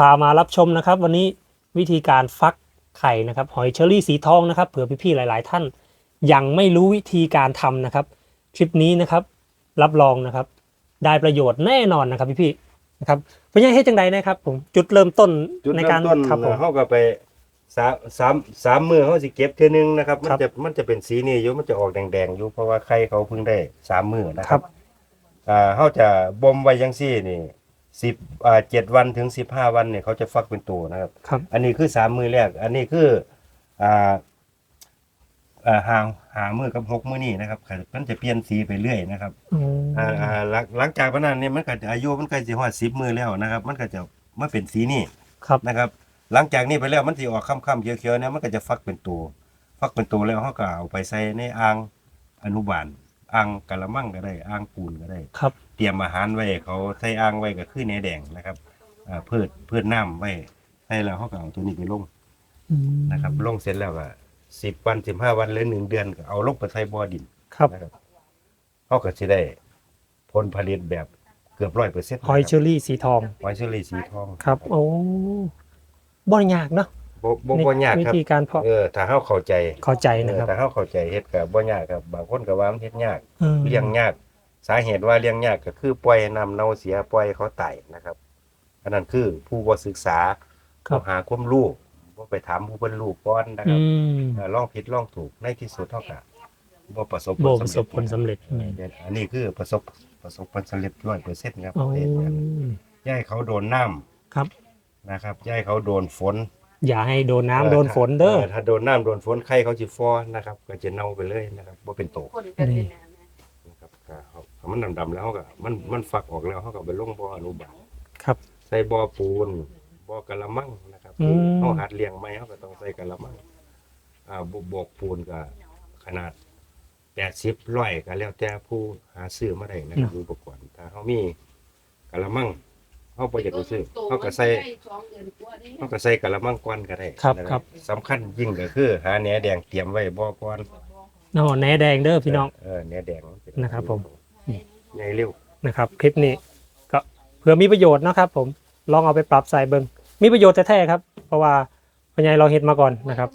พามารับชมนะครับ วันนี้วิธีการฟักไข่นะครับ หอยเชอรี่สีทองนะครับเผื่อพี่ๆหลาย ๆ ท่าน ยังไม่รู้วิธีการทำนะครับ คลิปนี้นะครับ รับรองนะครับ ได้ประโยชน์แน่นอนนะครับพี่ๆนะครับเพราะฉะนั้นให้จังใดนะครับ ผมจุดเริ่มต้นจุดในเริ่การมต้นครับผมเขาก็ไปสามสามสามมือเขาสิเก็บเท่อนึงนะครับ มันครับจะมันจะเป็นสีนี่อยู่มันจะออกแดงๆอยู่เพราะว่าไข่เขาเพิ่งได้สามมือนะคครัรับบอ่าเขาจะบ่มไว้ยังซี่นี่ สิบอ่าเจ็ดวันถึงสิบห้าวันเนี่ยเขาจะฟักเป็นตัวนะครับ ครับ อันนี้คือสามมือแรก อันนี้คืออ่าอ่าหาหามือกับหกมือนี่นะครับมันจะเปลี่ยนสีไปเรื่อยนะครับอืมอ่าอ่าหลังหลังจากนั้นเนี่ยมันก็จะอายุมันก็จะฮอดสิบมือแล้วนะครับ มันก็จะมาเป็นสีนี่ ครับ นะครับหลังจากนี้ไปแล้วมันสิออกค่ำๆเขียวๆเนี่ยมันก็จะฟักเป็นตัวฟักเป็นตัวแล้วเขาก็เอาไปใส่ในอ่างอนุบาลอ่างกะละมังก็ได้อ่างปูนก็ได้ ครับเตรียมอาหารไว้เขาใส่อ่างไว้ก็คือเนื้อแดงนะครับอ่าเพื่อเพื่อน้ำไว้ใส่แล้วเขาก็เอาตัวนี้ไปลงอืมนะครับลงเสร็จแล้วก็สิบวันสิบห้าวันหรือหนึ่งเดือนก็เอาลงไปใส่บ่อดินครับนะครับเขาก็จะได้ผลผลิตแบบเกือบร้อยเปอร์เซ็นต์หอยเชอรี่สีทองหอยเชอรี่สีทองครับ โอ้บ่ยากเนาะบ่บ่บ่ยากวิครับ ธีการเพาะเออถ้าเฮาเข้าใจเข้าใจเอนะอครับถ้าเฮาเข้าใจเฮ็ดก็บ่ยากครับบางคนก็ว่ามันเฮ็ดยากอืมเลี้ยงยาก สาเหตุว่าเลี้ยงยากก็คือปล่อยให้น้ำเน่าเสียปล่อยให้เขาตายนะครับอันนั้นคือผู้บ่ศึกษาครับบ่หาความรู้บ่ไปถามผู้เพิ่นรู้ก่อนนะคอืรับมเออลองผิดลองถูกในที่สุดเฮาก็บ่ประสบบ่ประสบผลสำเร็จเออเดี๋ยวอันนี้คือประสบประสบผลสำเร็จ100%ครับโอ้เฮ็ดกันอย่าให้เขาโดนน้ำครับนะครับอย่าให้เขาโดนฝนอย่าให้โดนน้ำโดนฝนเด้อถ้าโดนน้ำโดนฝนไข่เขาจะฟอนะครับ ก็จะเน่าไปเลยนะครับว่าเป็นโตคนกันเลยนะนะครับก็เขาถ้า มันดำๆแล้วเขาก็มันมันฝักออกแล้วเขาก็ไปลงบ่ออนุบาลครับ ใส่บ่อปูนบ่อกะละมังนะครับอืม เขาหัดเลี้ยงไหมเขาก็ต้องใส่กะละมังอ่าบ่บอกปูนก็ขนาดแปดสิบร้อยก็แล้วแต่ผู้หาซื้อมาได้นะครับอุปกรณ์ถ้าเขามีกะละมังเขาบ่อยากจะซื้อเขาก็ใส่ เขาก็ใส่กะละมังก้อนก็ได้ครับนะครับ สำคัญยิ่งก็คือ หาแหนแดงเตรียมไว้บ่ก่อนเนาะแหนแดงเด้อพี่น้อง เออแหนแดงเป็นะครับผม ใหญ่เร็วนะครับ คลิปนี้ก็เผื่อมีประโยชน์นะครับ ผมลองเอาไปปรับใส่เบิงมีประโยชน์แท้ๆครับ เพราะว่าพญายเราเฮ็ดมาก่อนนะครับ